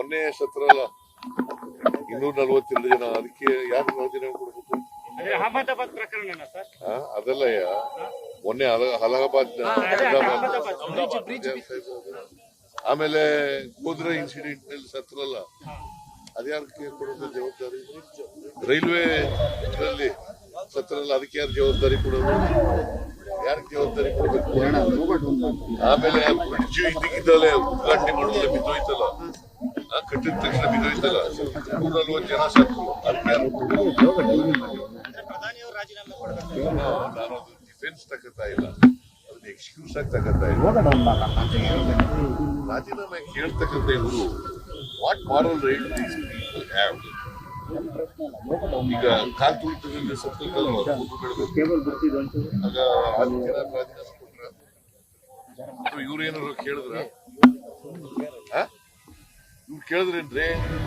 ಮೊನ್ನೆ ಸತ್ರಲ್ಲ ಇನ್ನೂರ ನಲ್ವತ್ತೆರಡು ಜನ ಅದಕ್ಕೆ ಯಾರು ಯೋಜನೆ ಕೊಡಬೇಕು? ಅಂದ್ರೆ ಅಹಮದಾಬಾದ್ ಪ್ರಕರಣನ ಸರ್? ಆ, ಅದಲ್ಲಯ್ಯ ಮೊನ್ನೆ ಅಲಹಾಬಾದ್. ಆಮೇಲೆ ಕುದುರೆ ಇನ್ಸಿಡೆಂಟ್ನಲ್ಲಿ ಸತ್ರಲ್ಲ ಅದ್ಯಾರಕ್ಕೆ ಕೊಡೋದು ಜವಾಬ್ದಾರಿ? ರೈಲ್ವೆ ಇದರಲ್ಲಿ ಸತ್ರಲ್ಲ ಅದಕ್ಕೆ ಯಾರು ಜವಾಬ್ದಾರಿ ಕೊಡೋದು? ಯಾರಿಗೆ ಜವಾಬ್ದಾರಿ ಕೊಡಬೇಕು? ಆಮೇಲೆ ಬ್ರಿಡ್ಜ್ ಇದಕ್ಕಿದ್ದಲ್ಲೇ ಉದ್ಘಾಟನೆ ಮಾಡೋದಲ್ಲ ಬಿದ್ದೋಯ್ತಲ್ಲ. ಕಟ್ಟಿದ ತಕ್ಷಣ ಬಿದ್ದೋಯ್ತಲ್ಲ ನೂರ ನಲ್ವತ್ತು ಜನ ಸತ್ತು ಡಿಫೆನ್ಸ್ ಇಲ್ಲ. ಎಕ್ಸ್ಕ್ಯೂಸ್ ರಾಜೀನಾಮೆ ಕೇಳ್ತಕ್ಕಂಥ ಇವರು what moral right people have ಈಗ ಕಾಲ್ ತುಳಿತದಿಂದ ಸತ್ತಲ್ವ ಆಗ ರಾಜೀನಾಮೆ ಕೊಟ್ರ. ಅಥವಾ ಇವ್ರು ಏನಾದ್ರು ಕೇಳಿದ್ರ? ಇವ್ರು ಕೇಳಿದ್ರೇನ್ರಿ